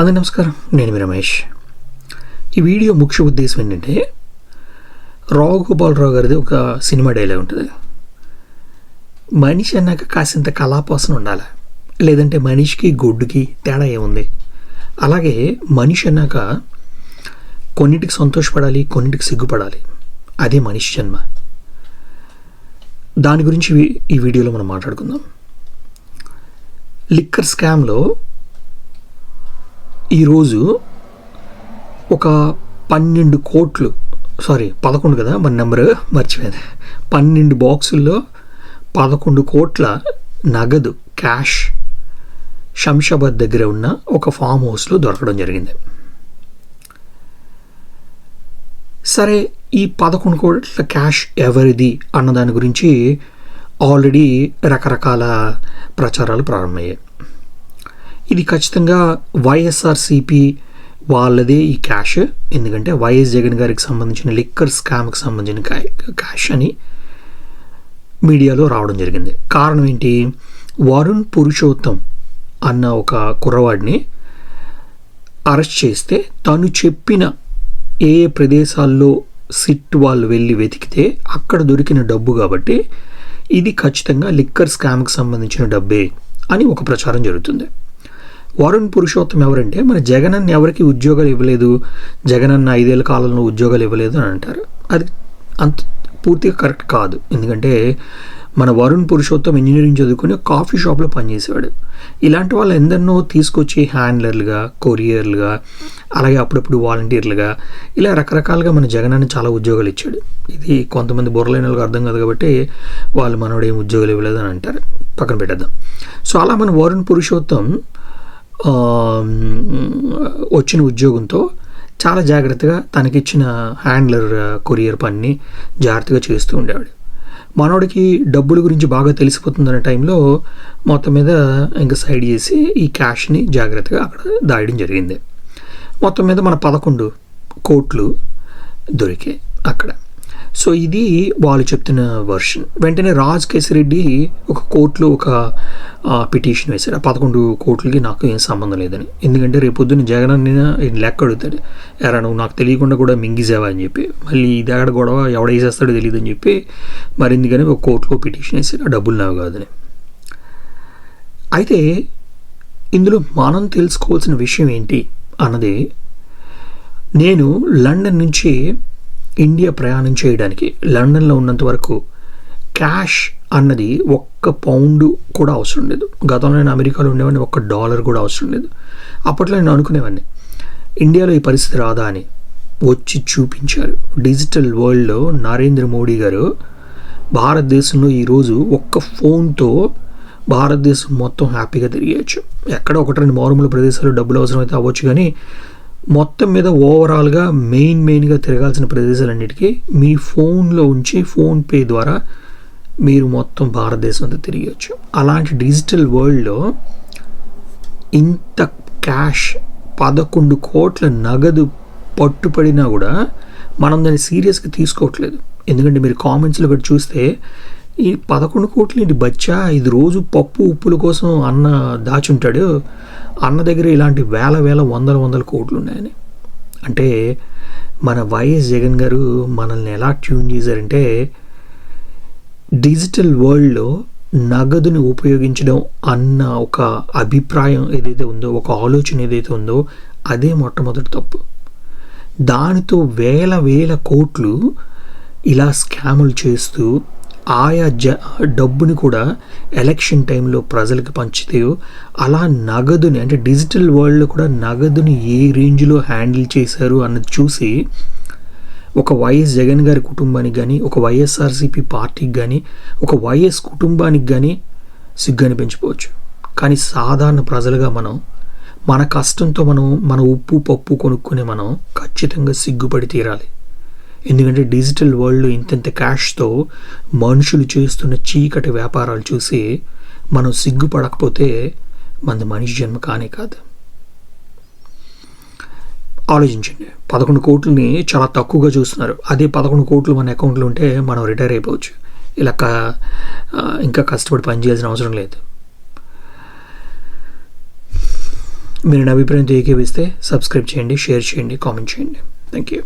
అందరి నమస్కారం. నేను మీ రమేష్. ఈ వీడియో ముఖ్య ఉద్దేశం ఏంటంటే రావు గోపాలరావు గారిది ఒక సినిమా డైలాగ్ ఉంటుంది. మనిషి అన్నాక కాసింత కళాపాసన ఉండాలి? లేదంటే మనిషికి గొడ్డుకి తేడా ఏముంది? అలాగే మనిషి అన్నాక కొన్నిటికి సంతోషపడాలి కొన్నిటికి సిగ్గుపడాలి. అదే మనిషి జన్మ. దాని గురించి ఈ వీడియోలో మనం మాట్లాడుకుందాం. లిక్కర్ స్కామ్లో ఈరోజు ఒక పన్నెండు కోట్లు సారీ పదకొండు కదా మన నెంబర్ మర్చిపోయింది పన్నెండు బాక్సుల్లో పదకొండు కోట్ల నగదు క్యాష్ శంషాబాద్ దగ్గర ఉన్న ఒక ఫామ్ హౌస్లో దొరకడం జరిగింది. సరే ఈ పదకొండు కోట్ల క్యాష్ ఎవరిది అన్న దాని గురించి ఆల్రెడీ రకరకాల ప్రచారాలు ప్రారంభమయ్యాయి. ఇది ఖచ్చితంగా వైఎస్ఆర్సిపి వాళ్ళదే ఈ క్యాష్ ఎందుకంటే వైఎస్ జగన్ గారికి సంబంధించిన లిక్కర్ స్కామ్కి సంబంధించిన క్యా- క్యాష్ అని మీడియాలో రావడం జరిగింది. కారణం ఏంటి? వరుణ్ పురుషోత్తం అన్న ఒక కుర్రవాడిని అరెస్ట్ చేస్తే తను చెప్పిన ఏ ఏ ప్రదేశాల్లో సిట్ వాళ్ళు వెళ్ళి వెతికితే అక్కడ దొరికిన డబ్బు కాబట్టి ఇది ఖచ్చితంగా లిక్కర్ స్కామ్కి సంబంధించిన డబ్బే అని ఒక ప్రచారం జరుగుతుంది. వరుణ్ పురుషోత్తం ఎవరంటే మన జగనన్న ఎవరికి ఉద్యోగాలు ఇవ్వలేదు జగనన్న ఐదేళ్ళ కాలంలో ఉద్యోగాలు ఇవ్వలేదు అని అంటారు. అది అంత పూర్తిగా కరెక్ట్ కాదు. ఎందుకంటే మన వరుణ్ పురుషోత్తం ఇంజనీరింగ్ చదువుకుని కాఫీ షాప్లో పనిచేసేవాడు. ఇలాంటి వాళ్ళు ఎందరినో తీసుకొచ్చి హ్యాండ్లర్లుగా కొరియర్లుగా అలాగే అప్పుడప్పుడు వాలంటీర్లుగా ఇలా రకరకాలుగా మన జగనాన్ని చాలా ఉద్యోగాలు ఇచ్చాడు. ఇది కొంతమంది బుర్రలేని వాళ్ళకి అర్థం కాదు కాబట్టి వాళ్ళు మనోడు ఏం ఉద్యోగాలు ఇవ్వలేదు అని అంటారు. పక్కన పెట్టేద్దాం. సో అలా మన వరుణ్ పురుషోత్తం వచ్చిన ఉద్యోగంతో చాలా జాగ్రత్తగా తనకిచ్చిన హ్యాండ్లర్ కొరియర్ పని జాగ్రత్తగా చేస్తూ ఉండేవాడు. మనోడికి డబ్బుల గురించి బాగా తెలిసిపోతుందనే టైంలో మొత్తం మీద ఇంకా సైడ్ చేసి ఈ క్యాష్ని జాగ్రత్తగా అక్కడ దాయడం జరిగింది. మొత్తం మీద మన పదకొండు కోట్లు దొరికాయి అక్కడ. సో ఇది వాళ్ళు చెప్తున్న వర్షన్ వెంటనే రాజ్ కేసిరెడ్డి ఒక కోర్టులో ఒక పిటిషన్ వేశారు. ఆ పదకొండు కోట్లకి నాకు ఏం సంబంధం లేదని. ఎందుకంటే రేపు పొద్దున్న జగన్ అన్న లెక్క అడుగుతాడు. ఎరా నువ్వు నాకు తెలియకుండా కూడా మింగిసావా? అని చెప్పి. మళ్ళీ ఇది ఎక్కడ గొడవ ఎవడ వేసేస్తాడో తెలియదు అని చెప్పి మరిందుకని ఒక కోర్టులో పిటిషన్ వేశారు. ఆ డబ్బులు నావు కాదని. అయితే ఇందులో మనం తెలుసుకోవాల్సిన విషయం ఏంటి అన్నది నేను లండన్ నుంచి ఇండియా ప్రయాణం చేయడానికి లండన్లో ఉన్నంత వరకు క్యాష్ అన్నది ఒక్క పౌండ్ కూడా అవసరం లేదు. గతంలో నేను అమెరికాలో ఉండేవాడిని ఒక్క డాలర్ కూడా అవసరం లేదు. అప్పట్లో నేను అనుకునేవాడిని ఇండియాలో ఈ పరిస్థితి రాదా అని వచ్చి చూపించారు. డిజిటల్ వరల్డ్లో నరేంద్ర మోడీ గారు భారతదేశంలో ఈరోజు ఒక్క ఫోన్తో భారతదేశం మొత్తం హ్యాపీగా తిరిగేయచ్చు. ఎక్కడ ఒకటి రెండు మారుమూల ప్రదేశాలు డబ్బులు అవసరమైతే అవ్వచ్చు కానీ మొత్తం మీద ఓవరాల్గా మెయిన్ మెయిన్గా తిరగాల్సిన ప్రదేశాలన్నిటికీ మీ ఫోన్లో ఉంచి ఫోన్పే ద్వారా మీరు మొత్తం భారతదేశం అంతా తిరిగచ్చు. అలాంటి డిజిటల్ వరల్డ్లో ఇంత క్యాష్ పదకొండు కోట్ల నగదు పట్టుపడినా కూడా మనం దాన్ని సీరియస్గా తీసుకోవట్లేదు. ఎందుకంటే మీరు కామెంట్స్లో కూడా చూస్తే ఈ పదకొండు కోట్లు ఏంటి బచ్చా? ఇది రోజు పప్పు ఉప్పుల కోసం అన్న దాచుంటాడు. అన్న దగ్గర ఇలాంటి వేల వేల వందల వందల కోట్లు ఉన్నాయని. అంటే మన వైఎస్ జగన్ గారు మనల్ని ఎలా ట్యూన్ చేశారంటే డిజిటల్ వరల్డ్లో నగదుని ఉపయోగించడం అన్న ఒక అభిప్రాయం ఏదైతే ఉందో ఒక ఆలోచన ఏదైతే ఉందో అదే మొట్టమొదటి తప్పు. దానితో వేల వేల కోట్లు ఇలా స్కాములు చేస్తూ ఆయా జ డబ్బుని కూడా ఎలక్షన్ టైంలో ప్రజలకు పంచితే అలా నగదుని అంటే డిజిటల్ వరల్డ్లో కూడా నగదుని ఏ రేంజ్లో హ్యాండిల్ చేశారు అన్నది చూసి ఒక వైఎస్ జగన్ గారి కుటుంబానికి కానీ ఒక వైఎస్ఆర్సీపీ పార్టీకి కానీ ఒక వైఎస్ కుటుంబానికి కానీ సిగ్గు అనిపించుకోవచ్చు కానీ సాధారణ ప్రజలుగా మనం మన కష్టంతో మనం మన ఉప్పు పప్పు కొనుక్కునే మనం ఖచ్చితంగా సిగ్గుపడి తీరాలి. ఎందుకంటే డిజిటల్ వరల్డ్లో ఇంతెంత క్యాష్తో మనుషులు చేస్తున్న చీకటి వ్యాపారాలు చూసి మనం సిగ్గుపడకపోతే మన మనిషి జన్మ కానే కాదు. ఆలోచించండి. పదకొండు కోట్లని చాలా తక్కువగా చూస్తున్నారు. అదే పదకొండు కోట్లు మన అకౌంట్లో ఉంటే మనం రిటైర్ అయిపోవచ్చు. ఇలా క- ఇంకా కష్టపడి పనిచేయాల్సిన అవసరం లేదు. మీరు నా అభిప్రాయంతో ఏకేవిస్తే సబ్స్క్రైబ్ చేయండి షేర్ చేయండి కామెంట్ చేయండి. Thank you